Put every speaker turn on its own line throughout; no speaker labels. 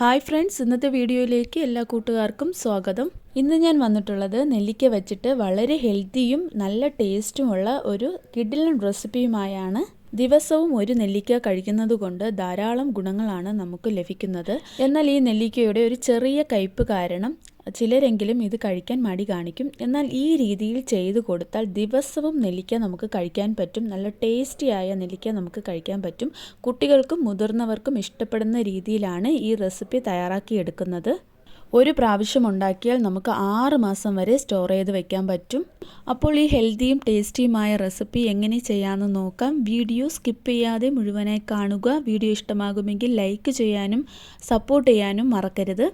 Hi friends ഇന്നത്തെ വീഡിയോയിലേക്ക് എല്ലാ കൂട്ടുകാർക്കും സ്വാഗതം. ഇന്ന് ഞാൻ വന്നിട്ടുള്ളത് നെല്ലിക്ക വെച്ചിട്ട് വളരെ ഹെൽത്തിയും നല്ല ടേസ്റ്റുമുള്ള ഒരു കിഡിലൻ റെസിപ്പിയുമായാണ്. ദിവസവും ഒരു നെല്ലിക്ക കഴിക്കുന്നത് കൊണ്ട് ധാരാളം ഗുണങ്ങളാണ് നമുക്ക് ലഭിക്കുന്നത്. എന്നാൽ ഈ നെല്ലിക്കയുടെ ഒരു ചെറിയ കയ്പ് കാരണം ചിലരെങ്കിലും ഇത് കഴിക്കാൻ മടി കാണിക്കും. എന്നാൽ ഈ രീതിയിൽ ചെയ്തു കൊടുത്താൽ ദിവസവും നെല്ലിക്ക നമുക്ക് കഴിക്കാൻ പറ്റും. നല്ല ടേസ്റ്റിയായ നെല്ലിക്ക നമുക്ക് കഴിക്കാൻ പറ്റും. കുട്ടികൾക്കും മുതിർന്നവർക്കും ഇഷ്ടപ്പെടുന്ന രീതിയിലാണ് ഈ റെസിപ്പി തയ്യാറാക്കിയെടുക്കുന്നത്. ഒരു പ്രാവശ്യം ഉണ്ടാക്കിയാൽ നമുക്ക് ആറ് മാസം വരെ സ്റ്റോർ ചെയ്ത് വെക്കാൻ പറ്റും. അപ്പോൾ ഈ ഹെൽത്തിയും ടേസ്റ്റിയുമായ റെസിപ്പി എങ്ങനെ ചെയ്യാമെന്ന് നോക്കാം. വീഡിയോ സ്കിപ്പ് ചെയ്യാതെ മുഴുവനായി കാണുക. വീഡിയോ ഇഷ്ടമാകുമെങ്കിൽ ലൈക്ക് ചെയ്യാനും സപ്പോർട്ട് ചെയ്യാനും മറക്കരുത്.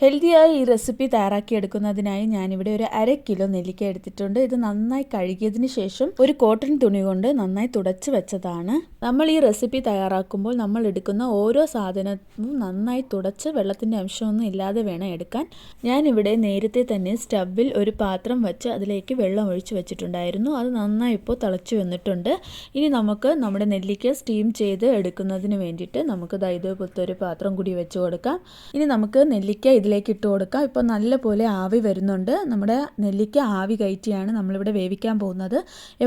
ഹെൽത്തിയായ ഈ റെസിപ്പി തയ്യാറാക്കിയെടുക്കുന്നതിനായി ഞാനിവിടെ ഒരു അര കിലോ നെല്ലിക്ക എടുത്തിട്ടുണ്ട്. ഇത് നന്നായി കഴുകിയതിന് ശേഷം ഒരു കോട്ടൺ തുണി കൊണ്ട് നന്നായി തുടച്ച് വെച്ചതാണ്. നമ്മൾ ഈ റെസിപ്പി തയ്യാറാക്കുമ്പോൾ നമ്മൾ എടുക്കുന്ന ഓരോ സാധനവും നന്നായി തുടച്ച് വെള്ളത്തിന്റെ അംശമൊന്നും ഇല്ലാതെ വേണം എടുക്കാൻ. ഞാനിവിടെ നേരത്തെ തന്നെ സ്റ്റവിൽ ഒരു പാത്രം വെച്ച് അതിലേക്ക് വെള്ളം ഒഴിച്ച് വെച്ചിട്ടുണ്ടായിരുന്നു. അത് നന്നായി ഇപ്പോൾ തിളച്ചു വന്നിട്ടുണ്ട്. ഇനി നമുക്ക് നമ്മുടെ നെല്ലിക്ക സ്റ്റീം ചെയ്ത് എടുക്കുന്നതിന് വേണ്ടിയിട്ട് നമുക്ക് ഇതേപോലത്തെ ഒരു പാത്രം കൂടി വെച്ച് കൊടുക്കാം. ഇനി നമുക്ക് നെല്ലിക്ക ഇതിലേക്ക് ഇട്ട് കൊടുക്കാം ഇപ്പോൾ നല്ലപോലെ ആവി വരുന്നുണ്ട്. നമ്മുടെ നെല്ലിക്ക ആവി കയറ്റിയാണ് നമ്മളിവിടെ വേവിക്കാൻ പോകുന്നത്.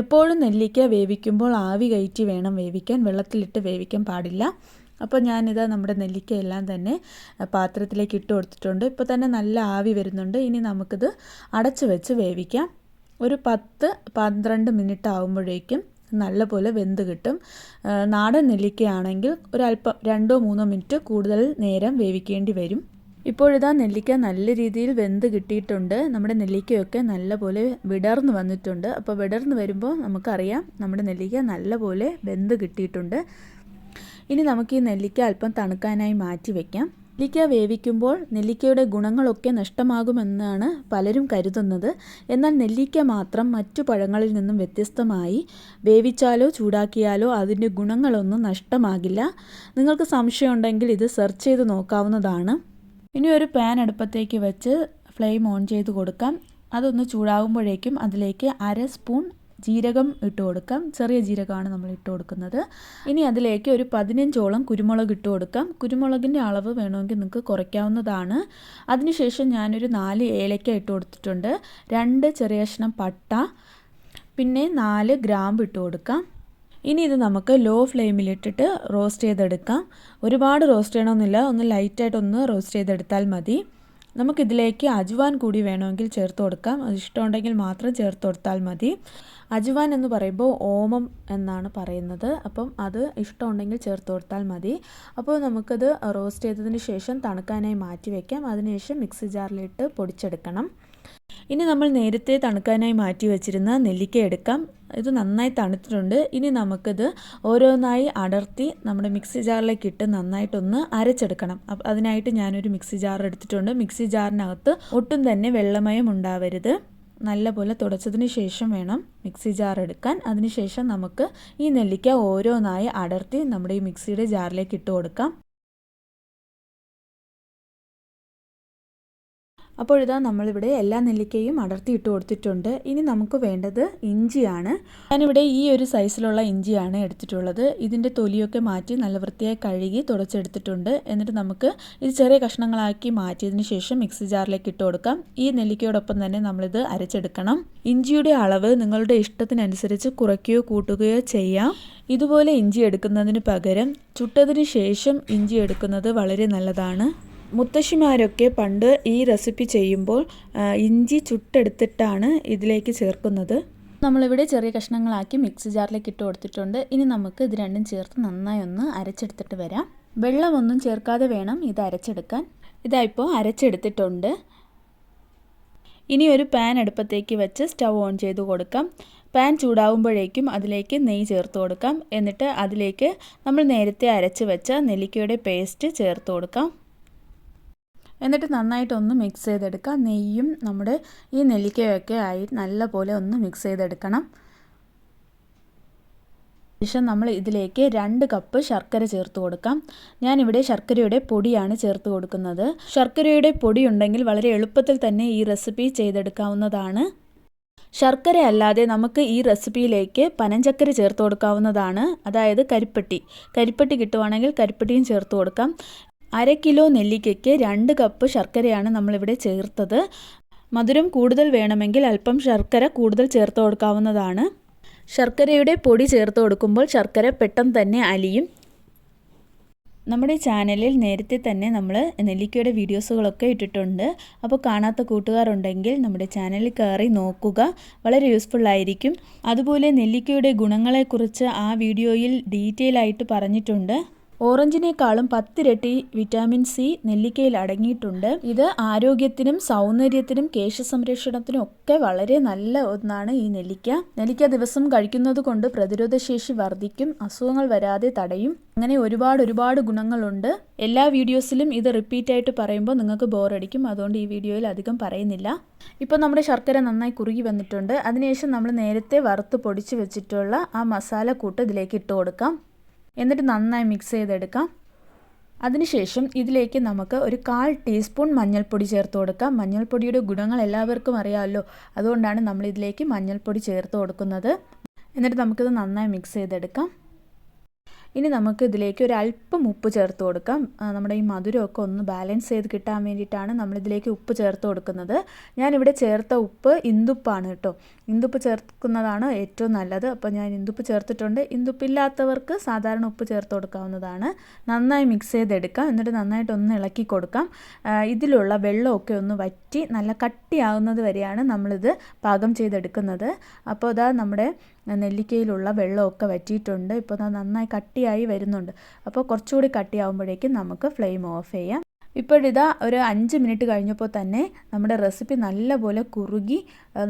എപ്പോഴും നെല്ലിക്ക വേവിക്കുമ്പോൾ ആവി കയറ്റി വേണം വേവിക്കാൻ. വെള്ളത്തിലിട്ട് വേവിക്കാൻ പാടില്ല. അപ്പോൾ ഞാനിത് നമ്മുടെ നെല്ലിക്ക എല്ലാം തന്നെ പാത്രത്തിലേക്ക് ഇട്ട് കൊടുത്തിട്ടുണ്ട്. ഇപ്പോൾ തന്നെ നല്ല ആവി വരുന്നുണ്ട്. ഇനി നമുക്കിത് അടച്ചു വെച്ച് വേവിക്കാം. ഒരു പത്ത് പന്ത്രണ്ട് മിനിറ്റ് ആകുമ്പോഴേക്കും നല്ലപോലെ വെന്ത് കിട്ടും. നാടൻ നെല്ലിക്കയാണെങ്കിൽ ഒരല്പം രണ്ടോ മൂന്നോ മിനിറ്റ് കൂടുതൽ നേരം വേവിക്കേണ്ടി വരും. ഇപ്പോഴിതാ നെല്ലിക്ക നല്ല രീതിയിൽ വെന്ത് കിട്ടിയിട്ടുണ്ട്. നമ്മുടെ നെല്ലിക്കയൊക്കെ നല്ലപോലെ വിടർന്ന് വന്നിട്ടുണ്ട്. അപ്പോൾ വിടർന്ന് വരുമ്പോൾ നമുക്കറിയാം നമ്മുടെ നെല്ലിക്ക നല്ലപോലെ വെന്ത് കിട്ടിയിട്ടുണ്ട്. ഇനി നമുക്ക് ഈ നെല്ലിക്ക അല്പം തണുക്കാനായി മാറ്റി വയ്ക്കാം നെല്ലിക്ക വേവിക്കുമ്പോൾ നെല്ലിക്കയുടെ ഗുണങ്ങളൊക്കെ നഷ്ടമാകുമെന്നാണ് പലരും കരുതുന്നത്. എന്നാൽ നെല്ലിക്ക മാത്രം മറ്റു പഴങ്ങളിൽ നിന്നും വ്യത്യസ്തമായി വേവിച്ചാലോ ചൂടാക്കിയാലോ അതിന്റെ ഗുണങ്ങളൊന്നും നഷ്ടമാകില്ല. നിങ്ങൾക്ക് സംശയമുണ്ടെങ്കിൽ ഇത് സെർച്ച് ചെയ്ത് നോക്കാവുന്നതാണ്. ഇനി ഒരു പാൻ അടുപ്പത്തേക്ക് വെച്ച് ഫ്ലെയിം ഓൺ ചെയ്ത് കൊടുക്കാം. അതൊന്ന് ചൂടാകുമ്പോഴേക്കും അതിലേക്ക് അര സ്പൂൺ ജീരകം ഇട്ട് കൊടുക്കാം. ചെറിയ ജീരകമാണ് നമ്മൾ ഇട്ട് കൊടുക്കുന്നത്. ഇനി അതിലേക്ക് ഒരു പതിനഞ്ചോളം കുരുമുളക് ഇട്ട് കൊടുക്കാം. കുരുമുളകിന്റെ അളവ് വേണമെങ്കിൽ നിങ്ങൾക്ക് കുറയ്ക്കാവുന്നതാണ്. അതിനുശേഷം ഞാനൊരു നാല് ഏലക്ക ഇട്ട് കൊടുത്തിട്ടുണ്ട്. രണ്ട് ചെറിയ കഷ്ണം പട്ട. പിന്നെ നാല് ഗ്രാമ്പ് ഇട്ട് കൊടുക്കാം. ഇനി ഇത് നമുക്ക് ലോ ഫ്ലെയിമിലിട്ടിട്ട് റോസ്റ്റ് ചെയ്തെടുക്കാം. ഒരുപാട് റോസ്റ്റ് ചെയ്യണമെന്നില്ല ഒന്ന് ലൈറ്റായിട്ടൊന്ന് റോസ്റ്റ് ചെയ്തെടുത്താൽ മതി. നമുക്കിതിലേക്ക് അജുവാൻ കൂടി വേണമെങ്കിൽ ചേർത്ത് കൊടുക്കാം. അത് ഇഷ്ടമുണ്ടെങ്കിൽ മാത്രം ചേർത്ത് കൊടുത്താൽ മതി. അജ്വാൻ എന്ന് പറയുമ്പോൾ ഓമം എന്നാണ് പറയുന്നത്. അപ്പം അത് ഇഷ്ടമുണ്ടെങ്കിൽ ചേർത്ത് കൊടുത്താൽ മതി. അപ്പോൾ നമുക്കത് റോസ്റ്റ് ചെയ്തതിന് ശേഷം തണുക്കാനായി മാറ്റി വയ്ക്കാം അതിനുശേഷം മിക്സി ജാറിലിട്ട് പൊടിച്ചെടുക്കണം. ഇനി നമ്മൾ നേരത്തെ തണുക്കാനായി മാറ്റി വെച്ചിരുന്ന നെല്ലിക്ക എടുക്കാം. ഇത് നന്നായി തണുത്തിട്ടുണ്ട്. ഇനി നമുക്കിത് ഓരോന്നായി അടർത്തി നമ്മുടെ മിക്സി ജാറിലേക്ക് ഇട്ട് നന്നായിട്ടൊന്ന് അരച്ചെടുക്കണം. അതിനായിട്ട് ഞാനൊരു മിക്സി ജാർ എടുത്തിട്ടുണ്ട്. മിക്സി ജാറിനകത്ത് ഒട്ടും തന്നെ വെള്ളമയം ഉണ്ടാവരുത്. നല്ലപോലെ തുടച്ചതിന് ശേഷം വേണം മിക്സി ജാർ എടുക്കാൻ. അതിനുശേഷം നമുക്ക് ഈ നെല്ലിക്ക ഓരോന്നായി അടർത്തി നമ്മുടെ ഈ മിക്സിയുടെ ജാറിലേക്ക് ഇട്ട് കൊടുക്കാം. അപ്പോൾ ഇതാ നമ്മളിവിടെ എല്ലാ നെല്ലിക്കയും അടർത്തിയിട്ട് കൊടുത്തിട്ടുണ്ട്. ഇനി നമുക്ക് വേണ്ടത് ഇഞ്ചിയാണ്. ഞാനിവിടെ ഈ ഒരു സൈസിലുള്ള ഇഞ്ചിയാണ് എടുത്തിട്ടുള്ളത്. ഇതിന്റെ തൊലിയൊക്കെ മാറ്റി നല്ല വൃത്തിയായി കഴുകി തുടച്ചെടുത്തിട്ടുണ്ട്. എന്നിട്ട് നമുക്ക് ഇത് ചെറിയ കഷ്ണങ്ങളാക്കി മാറ്റിയതിന് ശേഷം മിക്സി ജാറിലേക്ക് ഇട്ട് കൊടുക്കാം. ഈ നെല്ലിക്കയോടൊപ്പം തന്നെ നമ്മളിത് അരച്ചെടുക്കണം. ഇഞ്ചിയുടെ അളവ് നിങ്ങളുടെ ഇഷ്ടത്തിനനുസരിച്ച് കുറയ്ക്കുകയോ കൂട്ടുകയോ ചെയ്യാം. ഇതുപോലെ ഇഞ്ചി എടുക്കുന്നതിന് പകരം ചുട്ടതിന് ശേഷം ഇഞ്ചി എടുക്കുന്നത് വളരെ നല്ലതാണ്. മുത്തശ്ശിമാരൊക്കെ പണ്ട് ഈ റെസിപ്പി ചെയ്യുമ്പോൾ ഇഞ്ചി ചുട്ടെടുത്തിട്ടാണ് ഇതിലേക്ക് ചേർക്കുന്നത്. നമ്മളിവിടെ ചെറിയ കഷ്ണങ്ങളാക്കി മിക്സി ജാറിലേക്ക് ഇട്ട് കൊടുത്തിട്ടുണ്ട്. ഇനി നമുക്ക് ഇത് രണ്ടും ചേർത്ത് നന്നായി ഒന്ന് അരച്ചെടുത്തിട്ട് വരാം. വെള്ളമൊന്നും ചേർക്കാതെ വേണം ഇത് അരച്ചെടുക്കാൻ. ഇതാ ഇതായിപ്പോൾ അരച്ചെടുത്തിട്ടുണ്ട്. ഇനി ഒരു പാൻ അടുപ്പത്തേക്ക് വെച്ച് സ്റ്റൗ ഓൺ ചെയ്ത് കൊടുക്കാം. പാൻ ചൂടാവുമ്പോഴേക്കും അതിലേക്ക് നെയ്യ് ചേർത്ത് കൊടുക്കാം. എന്നിട്ട് അതിലേക്ക് നമ്മൾ നേരത്തെ അരച്ച് വെച്ച നെല്ലിക്കയുടെ പേസ്റ്റ് ചേർത്ത് കൊടുക്കാം. എന്നിട്ട് നന്നായിട്ടൊന്ന് മിക്സ് ചെയ്തെടുക്കുക നെയ്യും നമ്മുടെ ഈ നെല്ലിക്കയൊക്കെ ആയി നല്ല പോലെ ഒന്ന് മിക്സ് ചെയ്തെടുക്കണം. ശേഷം നമ്മൾ ഇതിലേക്ക് രണ്ട് കപ്പ് ശർക്കര ചേർത്ത് കൊടുക്കാം. ഞാനിവിടെ ശർക്കരയുടെ പൊടിയാണ് ചേർത്ത് കൊടുക്കുന്നത്. ശർക്കരയുടെ പൊടി ഉണ്ടെങ്കിൽ വളരെ എളുപ്പത്തിൽ തന്നെ ഈ റെസിപ്പി ചെയ്തെടുക്കാവുന്നതാണ്. ശർക്കര അല്ലാതെ നമുക്ക് ഈ റെസിപ്പിയിലേക്ക് പനഞ്ചക്കര ചേർത്ത് കൊടുക്കാവുന്നതാണ്. അതായത് കരിപ്പട്ടി. കരിപ്പട്ടി കിട്ടുവാണെങ്കിൽ കരിപ്പട്ടിയും ചേർത്ത് കൊടുക്കാം. അര കിലോ നെല്ലിക്കയ്ക്ക് രണ്ട് കപ്പ് ശർക്കരയാണ് നമ്മളിവിടെ ചേർത്തത്. മധുരം കൂടുതൽ വേണമെങ്കിൽ അല്പം ശർക്കര കൂടുതൽ ചേർത്ത് കൊടുക്കാവുന്നതാണ്. ശർക്കരയുടെ പൊടി ചേർത്ത് കൊടുക്കുമ്പോൾ ശർക്കര പെട്ടെന്ന് തന്നെ അലിയും. നമ്മുടെ ചാനലിൽ നേരത്തെ തന്നെ നമ്മൾ നെല്ലിക്കയുടെ വീഡിയോസുകളൊക്കെ ഇട്ടിട്ടുണ്ട്. അപ്പോൾ കാണാത്ത കൂട്ടുകാരുണ്ടെങ്കിൽ നമ്മുടെ ചാനലിൽ കയറി നോക്കുക. വളരെ യൂസ്ഫുൾ ആയിരിക്കും. അതുപോലെ നെല്ലിക്കയുടെ ഗുണങ്ങളെക്കുറിച്ച് ആ വീഡിയോയിൽ ഡീറ്റെയിൽ ആയിട്ട് പറഞ്ഞിട്ടുണ്ട്. ഓറഞ്ചിനേക്കാളും പത്തിരട്ടി വിറ്റാമിൻ സി നെല്ലിക്കയിൽ അടങ്ങിയിട്ടുണ്ട്. ഇത് ആരോഗ്യത്തിനും സൗന്ദര്യത്തിനും കേശസംരക്ഷണത്തിനും ഒക്കെ വളരെ നല്ല ഒന്നാണ് ഈ നെല്ലിക്ക. നെല്ലിക്ക ദിവസം കഴിക്കുന്നത് കൊണ്ട് പ്രതിരോധശേഷി വർദ്ധിക്കും അസുഖങ്ങൾ വരാതെ തടയും. അങ്ങനെ ഒരുപാട് ഒരുപാട് ഗുണങ്ങളുണ്ട്. എല്ലാ വീഡിയോസിലും ഇത് റിപ്പീറ്റ് ആയിട്ട് പറയുമ്പോൾ നിങ്ങൾക്ക് ബോറടിക്കും. അതുകൊണ്ട് ഈ വീഡിയോയിൽ അധികം പറയുന്നില്ല. ഇപ്പോൾ നമ്മുടെ ശർക്കര നന്നായി കുറുകി വന്നിട്ടുണ്ട്. അതിനുശേഷം നമ്മൾ നേരത്തെ വറുത്ത് പൊടിച്ച് വെച്ചിട്ടുള്ള ആ മസാല കൂട്ട് ഇതിലേക്ക് ഇട്ട് കൊടുക്കാം. എന്നിട്ട് നന്നായി മിക്സ് ചെയ്തെടുക്കാം. അതിനുശേഷം ഇതിലേക്ക് നമുക്ക് ഒരു കാൽ ടീസ്പൂൺ മഞ്ഞൾപ്പൊടി ചേർത്ത് കൊടുക്കാം. മഞ്ഞൾപ്പൊടിയുടെ ഗുണങ്ങൾ എല്ലാവർക്കും അറിയാമല്ലോ. അതുകൊണ്ടാണ് നമ്മൾ ഇതിലേക്ക് മഞ്ഞൾപ്പൊടി ചേർത്ത് കൊടുക്കുന്നത്. എന്നിട്ട് നമുക്കിത് നന്നായി മിക്സ് ചെയ്തെടുക്കാം. ഇനി നമുക്ക് ഇതിലേക്ക് ഒരു അല്പം ഉപ്പ് ചേർത്ത് കൊടുക്കാം. നമ്മുടെ ഈ മധുരമൊക്കെ ഒന്ന് ബാലൻസ് ചെയ്ത് കിട്ടാൻ വേണ്ടിയിട്ടാണ് നമ്മളിതിലേക്ക് ഉപ്പ് ചേർത്ത് കൊടുക്കുന്നത്. ഞാനിവിടെ ചേർത്ത ഉപ്പ് ഇന്ദുപ്പാണ് കേട്ടോ. ഇന്ദുപ്പ് ചേർക്കുന്നതാണ് ഏറ്റവും നല്ലത്. അപ്പോൾ ഞാൻ ഇന്ദുപ്പ് ചേർത്തിട്ടുണ്ട്. ഇന്ദുപ്പില്ലാത്തവർക്ക് സാധാരണ ഉപ്പ് ചേർത്ത് കൊടുക്കാവുന്നതാണ്. നന്നായി മിക്സ് ചെയ്തെടുക്കാം. എന്നിട്ട് നന്നായിട്ട് ഒന്ന് ഇളക്കി കൊടുക്കാം. ഇതിലുള്ള വെള്ളമൊക്കെ ഒന്ന് വറ്റി നല്ല കട്ടിയാകുന്നത് വരെയാണ് നമ്മളിത് പാകം ചെയ്തെടുക്കുന്നത്. അപ്പോൾ അതാ നമ്മുടെ നെല്ലിക്കയിലുള്ള വെള്ളമൊക്കെ വറ്റിയിട്ടുണ്ട്. ഇപ്പോൾ നന്നായി കട്ടിയായി വരുന്നുണ്ട്. അപ്പോൾ കുറച്ചുകൂടി കട്ടിയാവുമ്പോഴേക്കും നമുക്ക് ഫ്ലെയിം ഓഫ് ചെയ്യാം. ഇപ്പോഴിതാ ഒരു അഞ്ച് മിനിറ്റ് കഴിഞ്ഞപ്പോൾ തന്നെ നമ്മുടെ റെസിപ്പി നല്ലപോലെ കുറുകി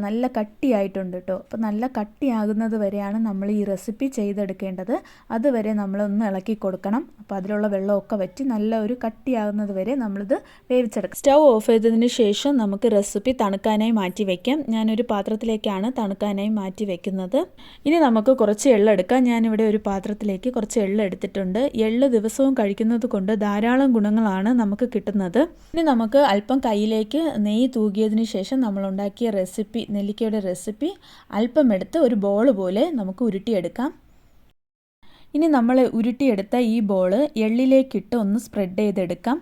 നല്ല കട്ടിയായിട്ടുണ്ട് കേട്ടോ അപ്പോൾ നല്ല കട്ടിയാകുന്നത് വരെയാണ് നമ്മൾ ഈ റെസിപ്പി ചെയ്തെടുക്കേണ്ടത്. അതുവരെ നമ്മളൊന്ന് ഇളക്കി കൊടുക്കണം. അപ്പോൾ അതിലുള്ള വെള്ളമൊക്കെ വറ്റി നല്ല ഒരു കട്ടിയാകുന്നത് വരെ നമ്മളിത് വേവിച്ചെടുക്കാം സ്റ്റൗ ഓഫ് ചെയ്തതിന് ശേഷം നമുക്ക് റെസിപ്പി തണുക്കാനായി മാറ്റി വയ്ക്കാം ഞാനൊരു പാത്രത്തിലേക്കാണ് തണുക്കാനായി മാറ്റി വയ്ക്കുന്നത് ഇനി നമുക്ക് കുറച്ച് എള്ളെടുക്കാം ഞാനിവിടെ ഒരു പാത്രത്തിലേക്ക് കുറച്ച് എള്ള് എടുത്തിട്ടുണ്ട്. എള്ള് ദിവസവും കഴിക്കുന്നത് കൊണ്ട് ധാരാളം ഗുണങ്ങളാണ് നമുക്ക് കിട്ടുന്നത്. ഇനി നമുക്ക് അല്പം കയ്യിലേക്ക് നെയ്യ് തൂകിയതിന് ശേഷം നമ്മൾ ഉണ്ടാക്കിയ റെസിപ്പി നെല്ലിക്കയുടെ റെസിപ്പി അല്പം എടുത്ത് ഒരു ബോൾ പോലെ നമുക്ക് ഉരുട്ടിയെടുക്കാം. ഇനി നമ്മൾ ഉരുട്ടിയെടുത്ത ഈ ബോൾ എള്ളിലേക്കിട്ട് ഒന്ന് സ്പ്രെഡ് ചെയ്തെടുക്കാം.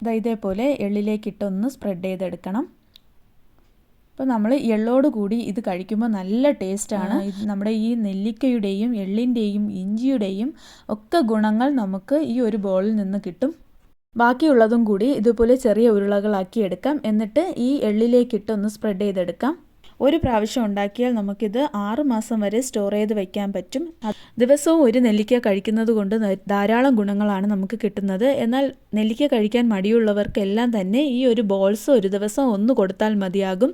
ഇതേപോലെ എള്ളിലേക്കിട്ട് ഒന്ന് സ്പ്രെഡ് ചെയ്തെടുക്കണം. അപ്പോൾ നമ്മൾ എള്ളോട് കൂടി ഇത് കഴിക്കുമ്പോൾ നല്ല ടേസ്റ്റാണ് നമ്മുടെ ഈ നെല്ലിക്കയുടെയും എള്ളിന്റെയും ഇഞ്ചിയുടെയും ഒക്കെ ഗുണങ്ങൾ നമുക്ക് ഈ ഒരു ബോളിൽ നിന്ന് കിട്ടും. ബാക്കിയുള്ളതും കൂടി ഇതുപോലെ ചെറിയ ഉരുളകളാക്കി എടുക്കാം. എന്നിട്ട് ഈ എള്ളിലേക്കിട്ട് ഒന്ന് സ്പ്രെഡ് ചെയ്തെടുക്കാം. ഒരു പ്രാവശ്യം ഉണ്ടാക്കിയാൽ നമുക്കിത് ആറ് മാസം വരെ സ്റ്റോർ ചെയ്ത് വയ്ക്കാൻ പറ്റും. ദിവസവും ഒരു നെല്ലിക്ക കഴിക്കുന്നത് കൊണ്ട് ധാരാളം ഗുണങ്ങളാണ് നമുക്ക് കിട്ടുന്നത്. എന്നാൽ നെല്ലിക്ക കഴിക്കാൻ മടിയുള്ളവർക്കെല്ലാം തന്നെ ഈ ഒരു ബോൾസ് ഒരു ദിവസം ഒന്ന് കൊടുത്താൽ മതിയാകും.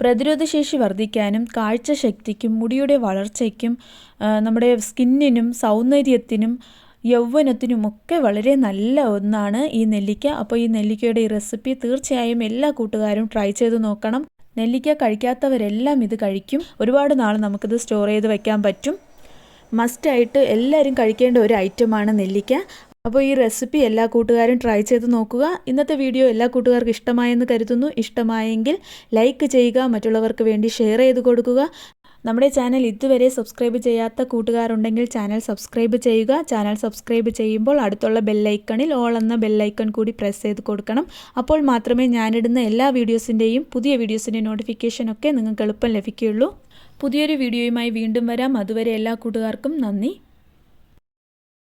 പ്രതിരോധശേഷി വർദ്ധിക്കാനും കാഴ്ചശക്തിക്കും മുടിയുടെ വളർച്ചയ്ക്കും നമ്മുടെ സ്കിന്നിനും സൗന്ദര്യത്തിനും യൗവനത്തിനുമൊക്കെ വളരെ നല്ല ഒന്നാണ് ഈ നെല്ലിക്ക. അപ്പോൾ ഈ നെല്ലിക്കയുടെ ഈ റെസിപ്പി തീർച്ചയായും എല്ലാ കൂട്ടുകാരും ട്രൈ ചെയ്ത് നോക്കണം. നെല്ലിക്ക കഴിക്കാത്തവരെല്ലാം ഇത് കഴിക്കും. ഒരുപാട് നാൾ നമുക്കിത് സ്റ്റോർ ചെയ്ത് വെക്കാൻ പറ്റും. മസ്റ്റായിട്ട് എല്ലാവരും കഴിക്കേണ്ട ഒരു ഐറ്റമാണ് നെല്ലിക്ക. അപ്പോൾ ഈ റെസിപ്പി എല്ലാ കൂട്ടുകാരും ട്രൈ ചെയ്ത് നോക്കുക. ഇന്നത്തെ വീഡിയോ എല്ലാ കൂട്ടുകാർക്കും ഇഷ്ടമായെന്ന് കരുതുന്നു. ഇഷ്ടമായെങ്കിൽ ലൈക്ക് ചെയ്യുക മറ്റുള്ളവർക്ക് വേണ്ടി ഷെയർ ചെയ്ത് കൊടുക്കുക. നമ്മുടെ ചാനൽ ഇതുവരെ സബ്സ്ക്രൈബ് ചെയ്യാത്ത കൂട്ടുകാരുണ്ടെങ്കിൽ ചാനൽ സബ്സ്ക്രൈബ് ചെയ്യുക. ചാനൽ സബ്സ്ക്രൈബ് ചെയ്യുമ്പോൾ അടുത്തുള്ള ബെല്ലൈക്കണിൽ ഓൾ എന്ന ബെല്ലൈക്കൺ കൂടി പ്രസ് ചെയ്ത് കൊടുക്കണം. അപ്പോൾ മാത്രമേ ഞാനിടുന്ന എല്ലാ വീഡിയോസിന്റെയും പുതിയ വീഡിയോസിന്റെ നോട്ടിഫിക്കേഷനൊക്കെ നിങ്ങൾക്ക് എളുപ്പം ലഭിക്കുകയുള്ളൂ. പുതിയൊരു വീഡിയോയുമായി വീണ്ടും വരാം. അതുവരെ എല്ലാ കൂട്ടുകാർക്കും നന്ദി.